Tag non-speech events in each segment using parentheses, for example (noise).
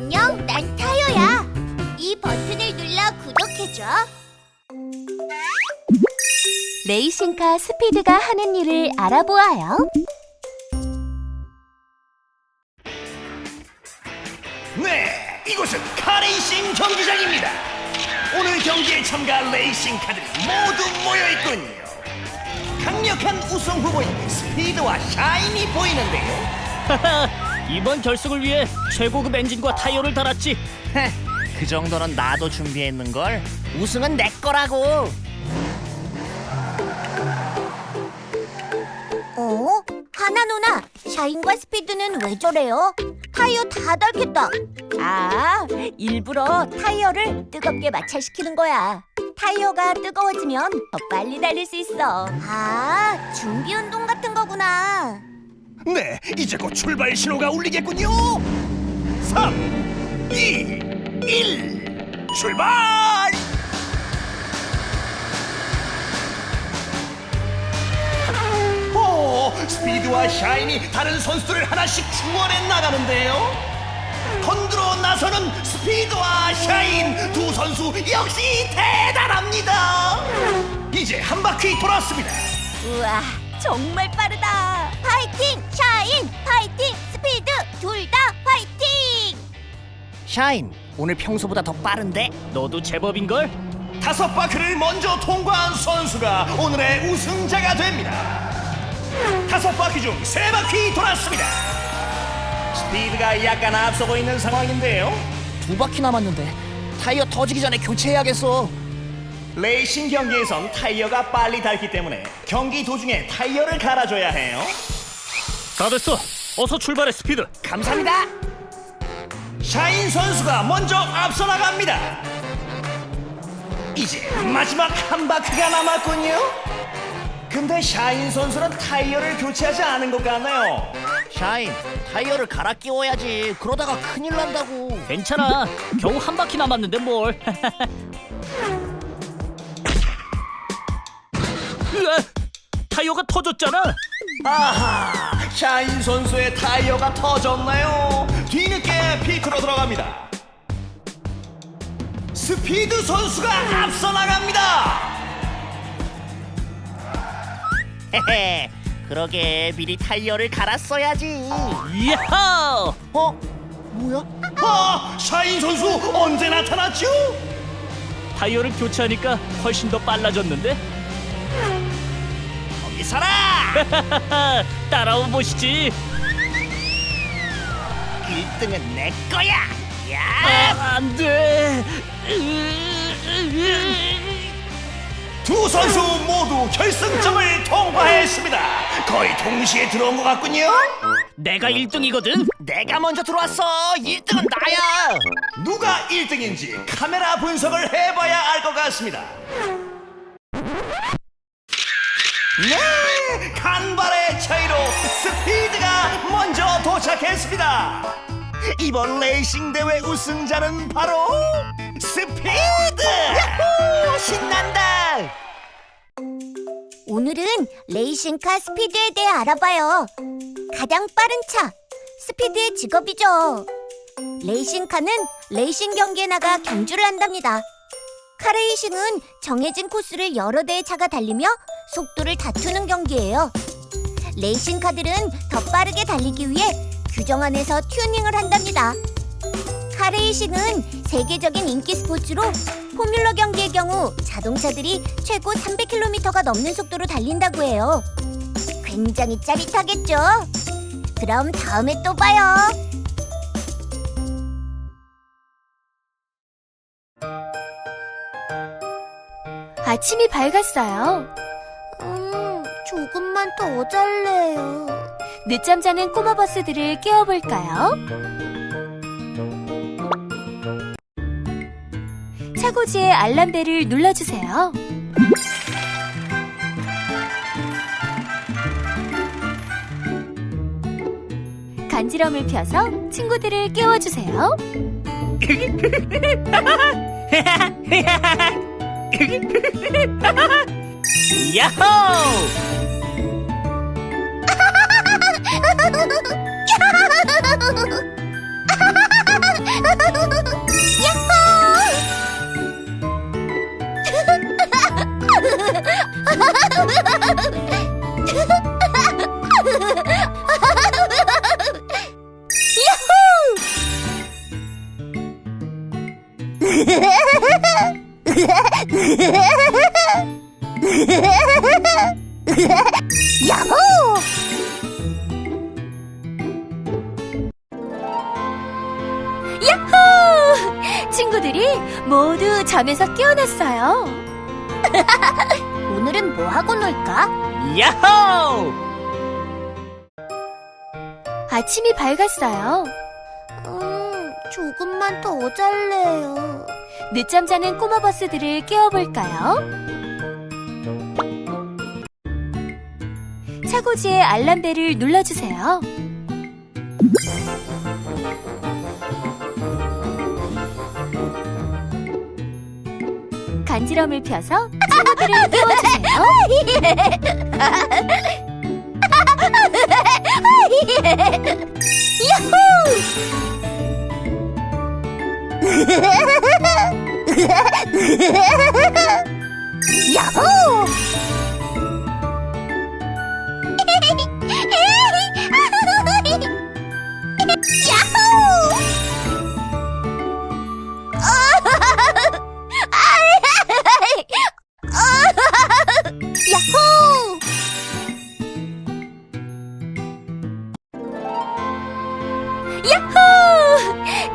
안녕, 난 타요야. 이 버튼을 눌러 구독해줘. 레이싱카 스피드가 하는 일을 알아보아요. 네, 이곳은 카레이싱 경기장입니다. 오늘 경기에 참가할 레이싱 카들이 모두 모여 있군요. 강력한 우승 후보인 스피드와 샤인이 보이는데요. (laughs) 이번 결승을 위해 최고급 엔진과 타이어를 달았지. 그 정도는 나도 준비했는 걸. 우승은 내 거라고. 어? 하나 누나, 샤인과 스피드는 왜 저래요? 타이어 다 닳겠다. 아, 일부러 타이어를 뜨겁게 마찰시키는 거야. 타이어가 뜨거워지면 더 빨리 달릴 수 있어. 아, 준비 운동 같은 거구나. 네, 이제 곧 출발 신호가 울리겠군요. 3, 2, 1, 출발! 오, 스피드와 샤인이 다른 선수들을 하나씩 충원해 나가는데요. 건드러 나서는 스피드와 샤인 두 선수 역시 대단합니다. 이제 한 바퀴 돌았습니다. 우와, 정말 빠르다. 파이팅, 샤인! 파이팅, 스피드! 둘 다 파이팅! 샤인, 오늘 평소보다 더 빠른데? 너도 제법인 걸. 다섯 바퀴를 먼저 통과한 선수가 오늘의 우승자가 됩니다. 다섯 바퀴 중 세 바퀴 돌았습니다. 스피드가 약간 앞서고 있는 상황인데요. 두 바퀴 남았는데 타이어 터지기 전에 교체해야겠어. 레이싱 경기에선 타이어가 빨리 닳기 때문에 경기 도중에 타이어를 갈아줘야 해요. 다 됐어. 어서 출발해 스피드. 감사합니다. 샤인 선수가 먼저 앞서 나갑니다. 이제 마지막 한 바퀴가 남았군요. 근데 샤인 선수는 타이어를 교체하지 않은 것 같나요? 샤인, 타이어를 갈아 끼워야지. 그러다가 큰일 난다고. 괜찮아. 겨우 한 바퀴 남았는데 뭘. (laughs) 으아, 타이어가 터졌잖아. 아하, 샤인 선수의 타이어가 터졌나요? 뒤늦게 피크로 들어갑니다. 스피드 선수가 앞서 나갑니다. 헤헤. 그러게 미리 타이어를 갈았어야지. 이야! 어? 뭐야? 아, 샤인 선수 언제 나타났죠? 타이어를 교체하니까 훨씬 더 빨라졌는데. 거기 서라! (laughs) 따라오 보시지. 1등은 내 거야. 야! 아, 안 돼. 두 선수 모두 결승점을 통과했습니다. 거의 동시에 들어온 것 같군요. 내가 1등이거든. 내가 먼저 들어왔어. 1등은 나야. 누가 1등인지 카메라 분석을 해봐야 알 것 같습니다. 네! 간발의 차이로 스피드가 먼저 도착했습니다. 이번 레이싱 대회 우승자는 바로 스피드! 야호! 신난다! 오늘은 레이싱카 스피드에 대해 알아봐요. 가장 빠른 차, 스피드의 직업이죠. 레이싱카는 레이싱 경기에 나가 경주를 한답니다. 카레이싱은 정해진 코스를 여러 대의 차가 달리며 속도를 다투는 경기예요. 레이싱 카들은 더 빠르게 달리기 위해 규정 안에서 튜닝을 한답니다. 카레이싱은 세계적인 인기 스포츠로 포뮬러 경기의 경우 자동차들이 최고 300km가 넘는 속도로 달린다고 해요. 굉장히 짜릿하겠죠? 그럼 다음에 또 봐요. 아침이 밝았어요. 음, 조금만 더 잘래요. 늦잠 자는 꼬마 버스들을 깨워볼까요? 차고지의 알람벨을 눌러주세요. 간지럼을 펴서 친구들을 깨워주세요. (laughs) 야호! 친구들이 모두 잠에서 깨어났어요. 뭐 하고 놀까? 야호! 아침이 밝았어요. 음, 조금만 더 잘래요. 늦잠 자는 꼬마 버스들을 깨워볼까요? 차고지의 알람벨을 눌러주세요. 간지럼을 펴서 친구들을 깨워주세요. 야호! 야호!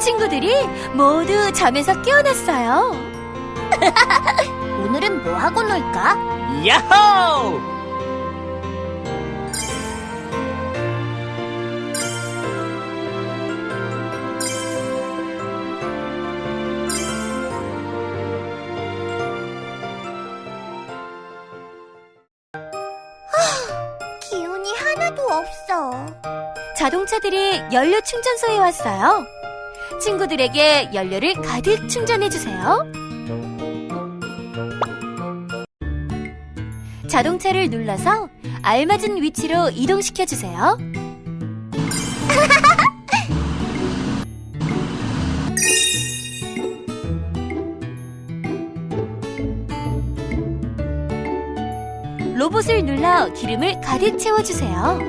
친구들이 모두 잠에서 깨어났어요. (laughs) 오늘은 뭐 하고 놀까? 야호! 기운이 하나도 없어. 자동차들이 연료 충전소에 왔어요. 친구들에게 연료를 가득 충전해주세요. 자동차를 눌러서 알맞은 위치로 이동시켜주세요. (laughs) 로봇을 눌러 기름을 가득 채워주세요.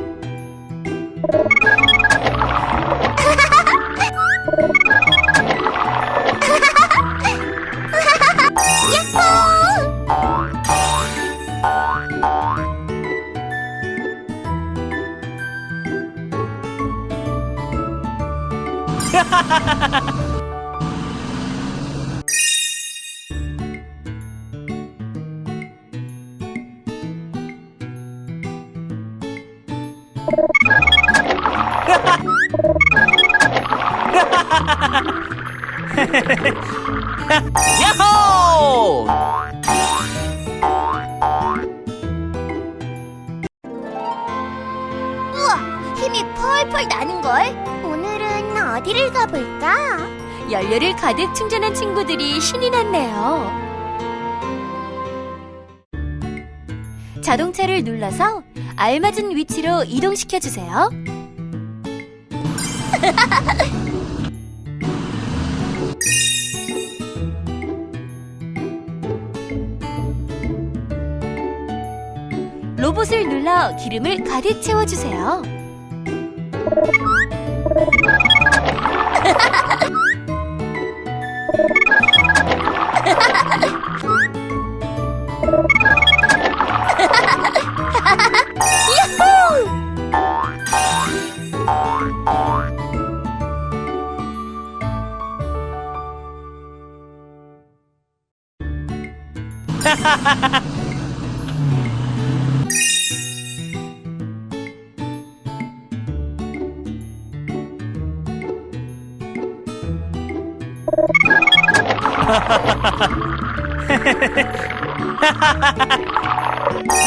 (laughs) 우와, 힘이 펄펄 나는걸? 어디를 가볼까? 연료를 가득 충전한 친구들이 신이 났네요. 자동차를 눌러서 알맞은 위치로 이동시켜 주세요. (laughs) 로봇을 눌러 기름을 가득 채워 주세요.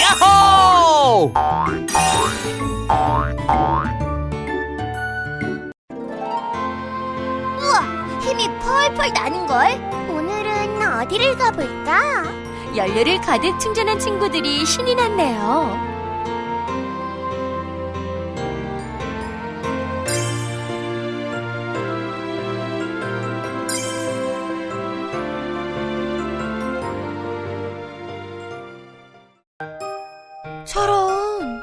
야호! (laughs) 우와, 힘이 펄펄 나는걸? 오늘은 어디를 가볼까? 연료를 가득 충전한 친구들이 신이 났네요. 저런.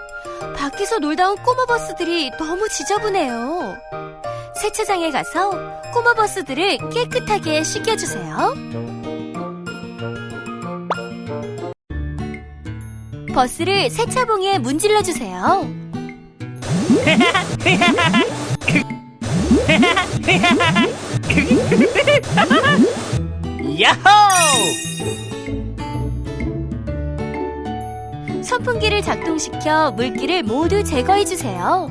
밖에서 놀다 온 꼬마 버스들이 너무 지저분해요. 세차장에 가서 꼬마 버스들을 깨끗하게 씻겨주세요. 버스를 세차봉에 문질러 주세요. (laughs) 야호! 선풍기를 작동시켜 물기를 모두 제거해 주세요.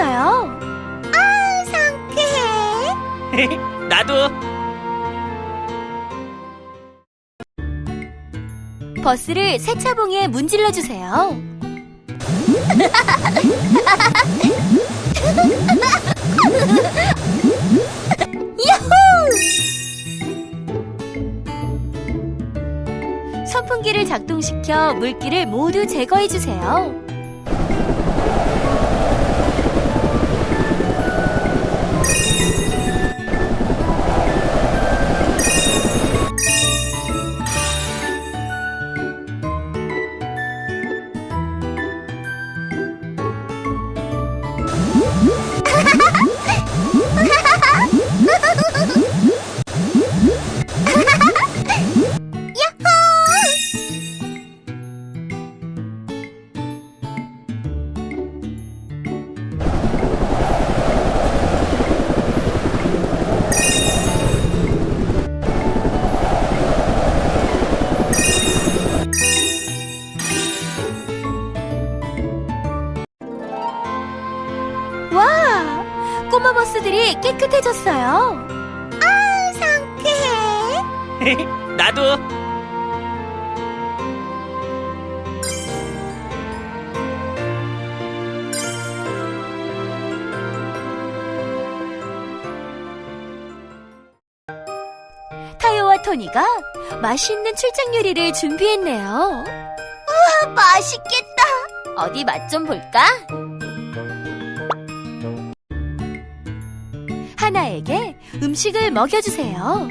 깨끗해졌어요. 상쾌해. (laughs) 나도 버스를 세차봉에 문질러 주세요. (laughs) 선풍기를 작동시켜 물기를 모두 제거해 주세요. 깨끗해졌어요. 상쾌해. (laughs) 나도 타요와 토니가 맛있는 출장 요리를 준비했네요. 맛있겠다. 어디 맛 좀 볼까? 하나에게 음식을 먹여주세요.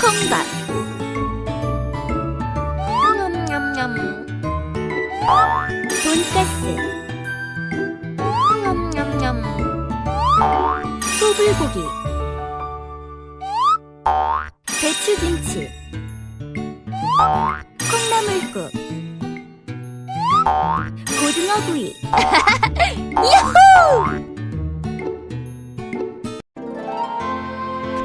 콩밥. 돈가스. 냠냠냠. 소불고기. 배추김치. 콩나물국. 고등어구이. (laughs) 야호!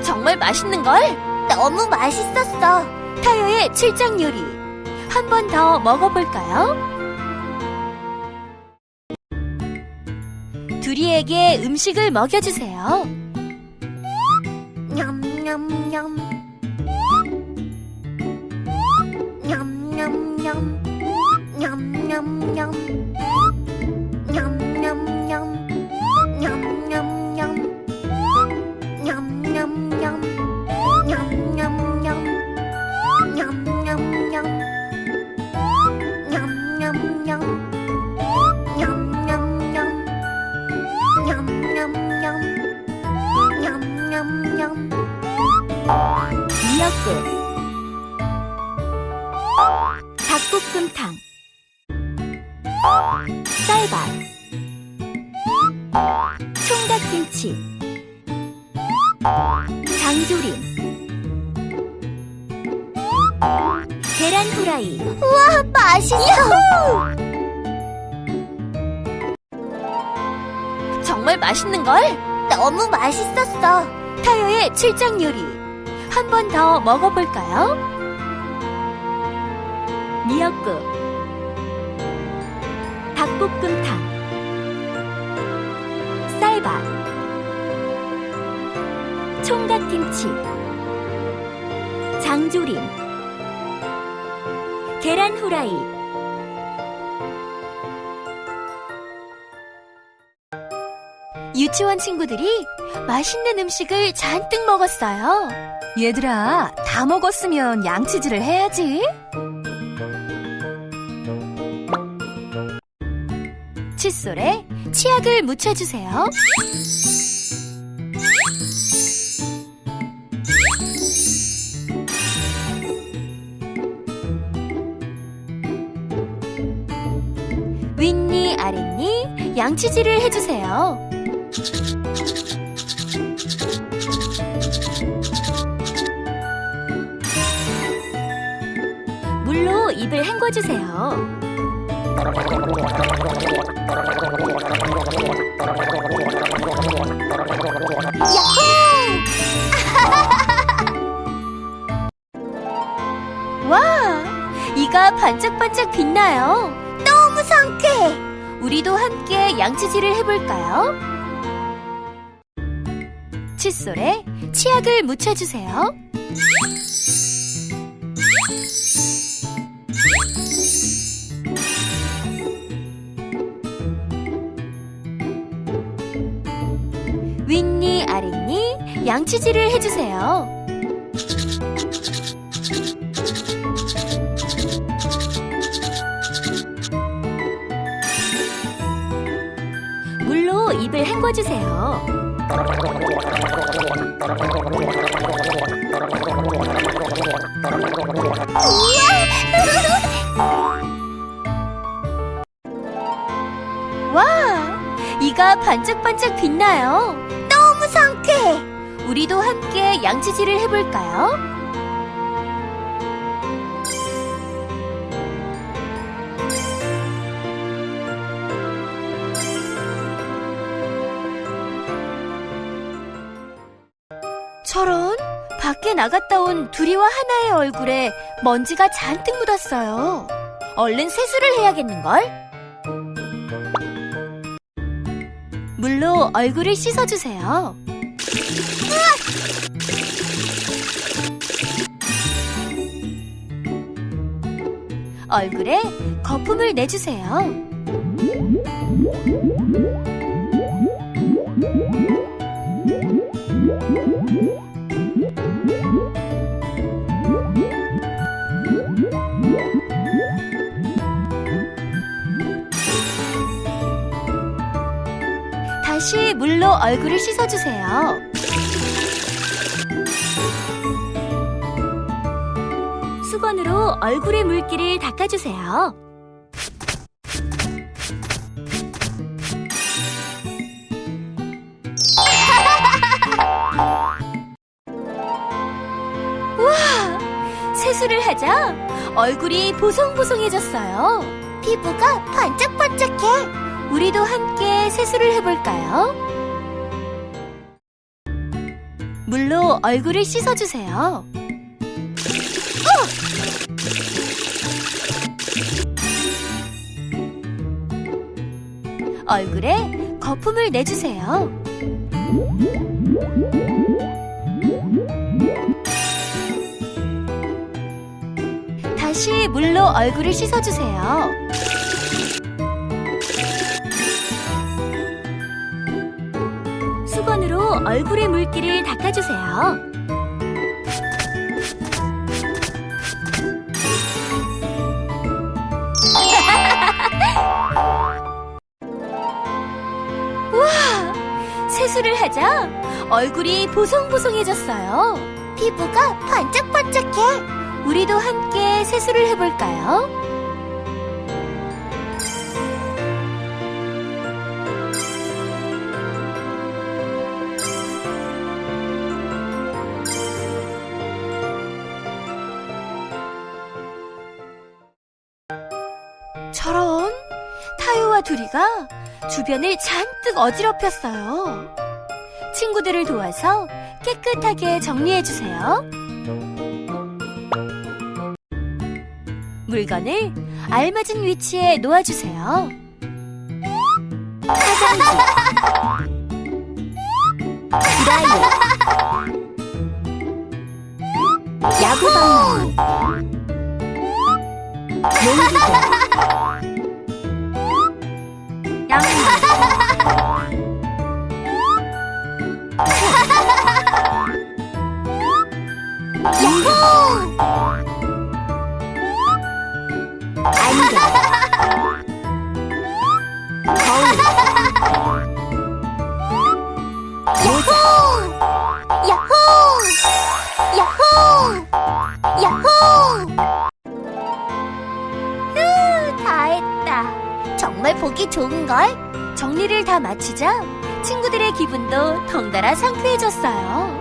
정말 맛있는 걸? 너무 맛있었어. 타요의 출장 요리. 한 번 더 먹어볼까요? 두리에게 음식을 먹여주세요. 냠냠냠. 냠냠냠. 냠냠냠. 쌀밥. 총각김치 장조림 계란 후라이 우와, 맛있어. 정말 맛있는 걸 너무 맛있었어. 타요의 출장 요리 한 번 더 먹어볼까요? 미역국 닭볶음탕. 쌀밥. 총각김치. 장조림. 계란 후라이. 유치원 친구들이 맛있는 음식을 잔뜩 먹었어요. 얘들아, 다 먹었으면 양치질을 해야지. 칫솔에 치약을 묻혀주세요. 윗니, 아랫니, 양치질을 해주세요. 물로 입을 헹궈주세요. (laughs) 와, 이가 반짝반짝 빛나요. 너무 상쾌해. 우리도 함께 양치질을 해볼까요? 칫솔에 치약을 묻혀주세요. 양치질을 해주세요. 물로 입을 헹궈주세요. (laughs) 와, 이가 반짝반짝 빛나요. 우리도 함께 양치질을 해볼까요? 저런 밖에 나갔다 온 둘이와 하나의 얼굴에 먼지가 잔뜩 묻었어요. 얼른 세수를 해야겠는걸? 물로 얼굴을 씻어주세요. 얼굴에 거품을 내주세요. 다시 물로 얼굴을 씻어주세요. 수건으로 얼굴의 물기를 닦아주세요. (laughs) 우와! 세수를 하자 얼굴이 보송보송해졌어요. 피부가 반짝반짝해. 우리도 함께 세수를 해볼까요? 물로 얼굴을 씻어주세요. 얼굴에 거품을 내주세요. 다시 물로 얼굴을 씻어주세요. 수건으로 얼굴의 물기를 닦아주세요. 맞아. 얼굴이 보송보송해졌어요. 피부가 반짝반짝해. 우리도 함께 세수를 해볼까요? 저런, 타요와 둘이가 주변을 잔뜩 어지럽혔어요. 친구들을 도와서 깨끗하게 정리해주세요. 물건을 알맞은 위치에 놓아주세요. (laughs) 야구방망이 농기계 야호 야호 야호 야호! 휴, 다 했다. 정말 보기 좋은걸? 정리를 다 마치자 친구들의 기분도 덩달아 상쾌해졌어요.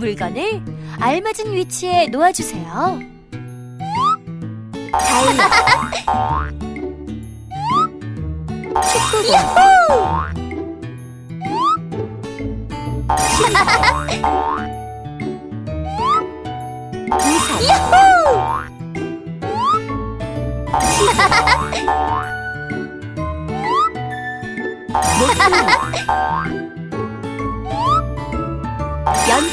물건을 알맞은 위치에 놓아주세요. 축구공.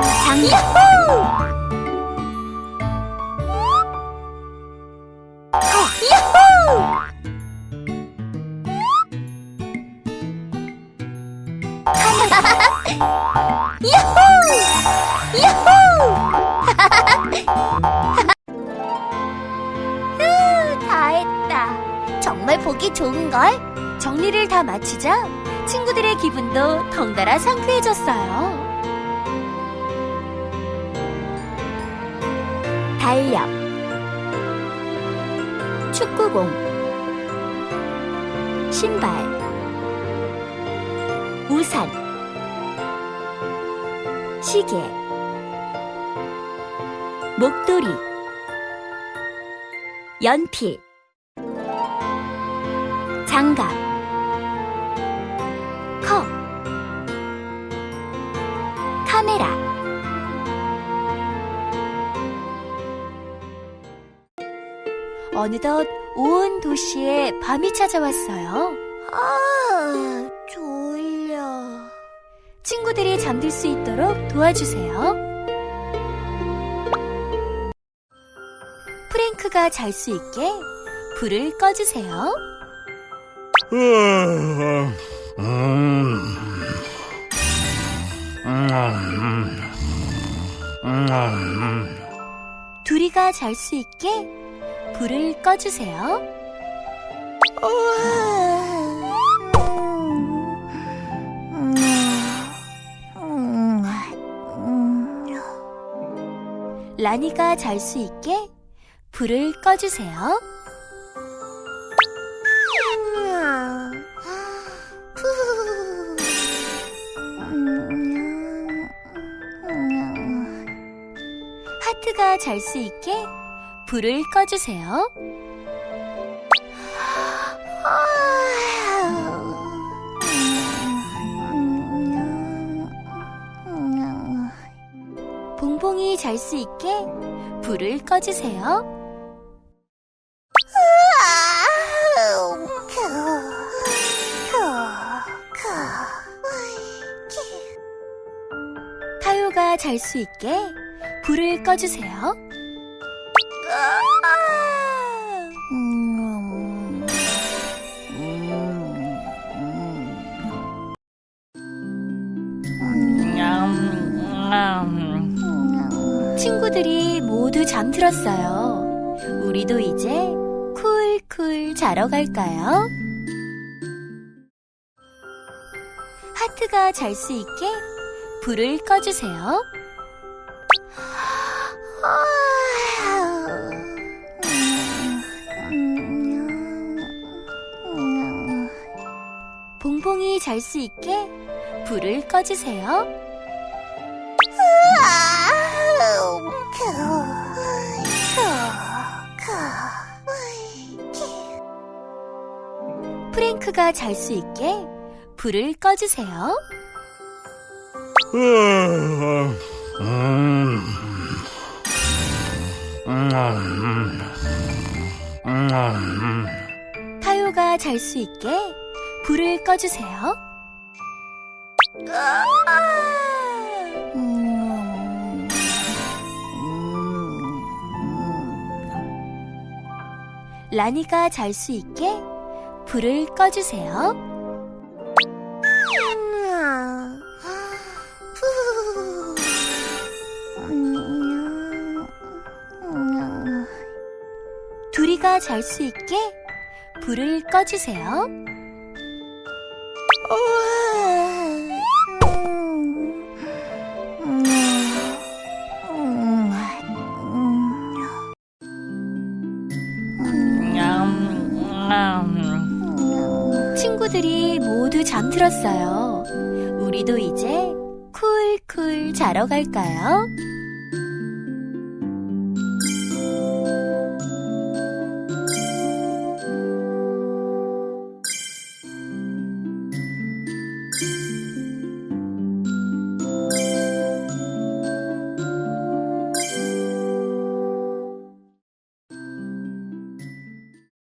우산. 연필. 장갑. 다 했다. 정말 보기 좋은걸? 정리를 다 마치자 친구들의 기분도 덩달아 상쾌해졌어요. 달력 축구공 신발 우산 시계 목도리 연필 장갑 어느덧 온 도시에 밤이 찾아왔어요. 아 졸려 친구들이 잠들 수 있도록 도와주세요. 프랭크가 잘 수 있게 불을 꺼주세요. 두리가 잘 수 있게 불을 꺼주세요. 라니가 잘 수 있게 불을 꺼주세요. 하트가 잘 수 있게 불을 꺼주세요. 봉봉이 잘 수 있게 불을 꺼주세요. 타요가 잘 수 있게 불을 꺼주세요. 들었어요. 우리도 이제 쿨쿨 자러 갈까요? 하트가 잘 수 있게 불을 꺼주세요. 봉봉이 잘 수 있게 불을 꺼주세요. 프랭크가 잘 수 있게 불을 꺼주세요. 타요가 잘 수 있게 불을 꺼주세요. 라니가 잘 수 있게 불을 꺼주세요. 둘이가 잘 수 있게 불을 꺼주세요. 잠들었어요. 우리도 이제 쿨쿨 자러 갈까요?